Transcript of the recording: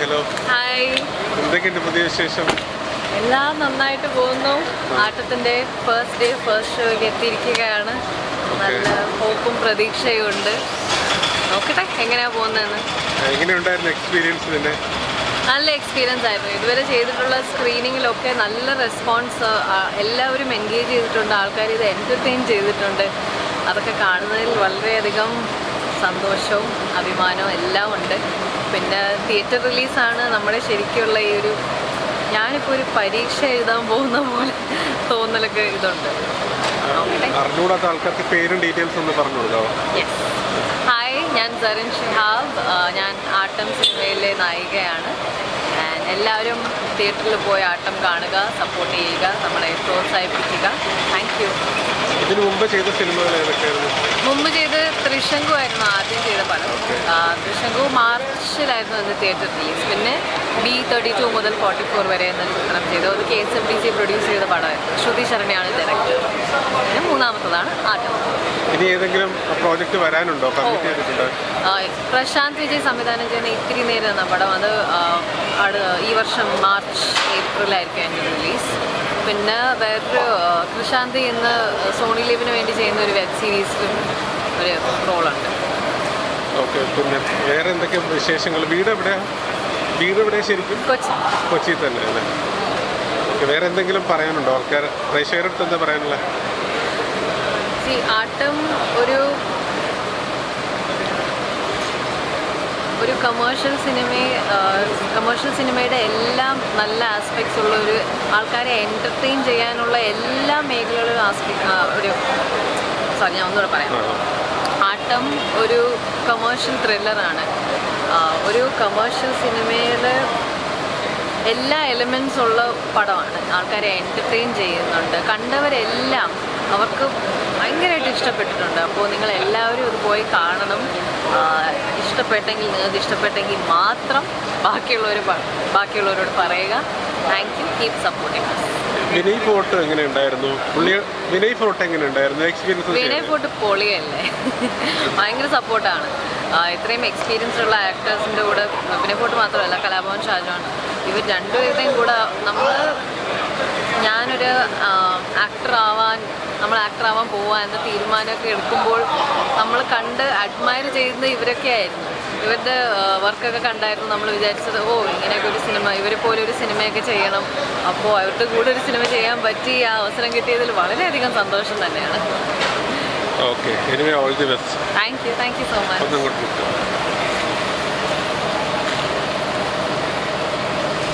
Hello. Hi. എന്തൊക്കെയുണ്ട് പുതിയ വിശേഷം? എല്ലാം നന്നായിട്ട് പോകുന്നു. ആട്ടത്തിന്റെ ഫസ്റ്റ് ഡേ ഫസ്റ്റ് ഷോയിൽ എത്തിയിരിക്കുകയാണ്. നല്ല ഹോപ്പും പ്രതീക്ഷയും ഉണ്ട്. നോക്കട്ടെ എങ്ങനെയാ പോകുന്നതെന്ന്. എങ്ങനെയുണ്ടായിരുന്നു എക്സ്പീരിയൻസ് പിന്നെ നല്ല എക്സ്പീരിയൻസ് ആയിരുന്നു. ഇതുവരെ ചെയ്തിട്ടുള്ള സ്ക്രീനിങ്ങിലൊക്കെ നല്ല റെസ്പോൺസ് എല്ലാവരും എൻഗേജ് ചെയ്തിട്ടുണ്ട്. ആൾക്കാർ ഇത് എന്റർടൈൻ ചെയ്തിട്ടുണ്ട്. അതൊക്കെ കാണുന്നതിൽ വളരെയധികം സന്തോഷവും അഭിമാനവും എല്ലാം ഉണ്ട്. പിന്നെ തിയേറ്റർ റിലീസാണ് നമ്മുടെ ശരിക്കുള്ള ഈ ഒരു ഞാനിപ്പോൾ ഒരു പരീക്ഷ എഴുതാൻ പോകുന്ന പോലെ തോന്നലൊക്കെ ഇതുണ്ട്. ആൾക്കാർക്ക് പേരും ഡീറ്റെയിൽസ് ഒന്ന് പറഞ്ഞു യെസ് ഹായ് ഞാൻ സരൻ ഷിഹാബ്. ഞാൻ ആട്ടം സിനിമയിലെ നായികയാണ്. എല്ലാവരും തിയേറ്ററിൽ പോയി ആട്ടം കാണുക സപ്പോർട്ട് ചെയ്യുക നമ്മളെ പ്രോത്സാഹിപ്പിക്കുക. താങ്ക് യു ഇതിനു മുമ്പ് ചെയ്ത ഏതൊക്കെയായിരുന്നു? മുമ്പ് ചെയ്ത് തൃശങ്കു ആയിരുന്നു ആദ്യം ചെയ്ത പടം. ത്രിശങ്കു തൃശങ്കു മാർച്ചിലായിരുന്നു അത് തിയേറ്റർ റിലീസ് പിന്നെ ബി തേർട്ടി ടു മുതൽ ഫോർട്ടി ഫോർ വരെ എന്ന ചിത്രം ചെയ്തു. അത് K S F D C produce ചെയ്ത പടമായിരുന്നു. ശ്രുതി ശരണ്യാണ് ഡയറക്ടർ പിന്നെ മൂന്നാമത്തതാണ് ആട്ടം. ഇനി ഏതെങ്കിലും പ്രോജക്റ്റ് വരാനുണ്ടോ? കമ്മിറ്റ് ചെയ്തിട്ടുണ്ട്? പ്രശാന്ത് വിജയ് സംവിധാനം ചെയ്യുന്ന ഇത്തിരി നേരം എന്ന പടം. അത് ഈ വർഷം മാർച്ച് ഏപ്രിലായിരിക്കും അതിന്റെ റിലീസ്. പിന്നെ വേറൊരു കൃഷാന്തി ഇന്ന് സോണി ലീവിന് വേണ്ടി ചെയ്യുന്ന ഒരു വെബ് സീരീസിലും ഒരു റോളുണ്ട് ഓക്കെ പിന്നെ വേറെ എന്തൊക്കെ വിശേഷങ്ങൾ? വീട് എവിടെയാ? വീട് എവിടെയാ ശരിക്കും? കൊച്ചി. കൊച്ചി തന്നെ അല്ലേ? വേറെ എന്തെങ്കിലും പറയാനുണ്ടോ? ആൾക്കാർ പ്രേക്ഷകരുടെ എന്താ പറയാനുള്ളത്? സി ആട്ടം ഒരു ഒരു കമേഴ്ഷ്യൽ സിനിമയെ കമേഴ്ഷ്യൽ സിനിമയുടെ എല്ലാം നല്ല ആസ്പെക്ട്സ് ഉള്ള ഒരു ആൾക്കാരെ എന്റർടൈൻ ചെയ്യാനുള്ള എല്ലാ മേഖലകളിലും ആസ്പെക്ട് ഒരു സോറി ഞാൻ ഒന്നുകൂടെ പറയാം. ആട്ടം ഒരു കമേഴ്ഷ്യൽ ത്രില്ലറാണ് ഒരു കമേഴ്ഷ്യൽ സിനിമയിൽ എല്ലാ എലിമെൻസ് ഉള്ള പടമാണ്. ആൾക്കാരെ എന്റർടൈൻ ചെയ്യുന്നുണ്ട്. കണ്ടവരെല്ലാം അവർക്ക് ഭയങ്കരമായിട്ട് ഇഷ്ടപ്പെട്ടിട്ടുണ്ട്. അപ്പോൾ നിങ്ങൾ എല്ലാവരും ഇത് പോയി കാണണം. ഇഷ്ടപ്പെട്ടെങ്കിൽ നിങ്ങൾക്ക് ഇഷ്ടപ്പെട്ടെങ്കിൽ മാത്രം ബാക്കിയുള്ളവർ ബാക്കിയുള്ളവരോട് പറയുക. Thank you keep supporting Vinay Forrt എങ്ങനെ ഉണ്ടായിരുന്നു? വിനയ് ഫോർട്ട് എങ്ങനെ ഉണ്ടായിരുന്നു? എക്സ്പീരിയൻസ് വിനയ് ഫോർട്ട് പൊളിയല്ലേ? ഭയങ്കര സപ്പോർട്ടാണ്. ഇത്രയും എക്സ്പീരിയൻസ് ഉള്ള ആക്ടേഴ്സിന്റെ കൂടെ വിനയ് ഫോർട്ട് മാത്രമല്ല കലാഭവൻ ഷാജോൺ ഇവർ രണ്ടുപേരുടെയും കൂടെ നമ്മൾ ഞാനൊരു ആക്ടർ ആവാൻ നമ്മൾ ആക്ടർ ആവാൻ പോവാ എന്ന തീരുമാനമൊക്കെ എടുക്കുമ്പോൾ നമ്മൾ കണ്ട് അഡ്മയർ ചെയ്യുന്ന ഇവരൊക്കെ ആയിരുന്നു. ഇവരുടെ വർക്കൊക്കെ കണ്ടായിരുന്നു നമ്മൾ വിചാരിച്ചത് ഓ ഇങ്ങനെയൊക്കെ ഒരു സിനിമ ഇവരെ പോലെ ഒരു സിനിമയൊക്കെ ചെയ്യണം. അപ്പോൾ അവരുടെ കൂടെ ഒരു സിനിമ ചെയ്യാൻ പറ്റി ആ അവസരം കിട്ടിയതിൽ വളരെയധികം സന്തോഷം തന്നെയാണ്. Thank you thank you so much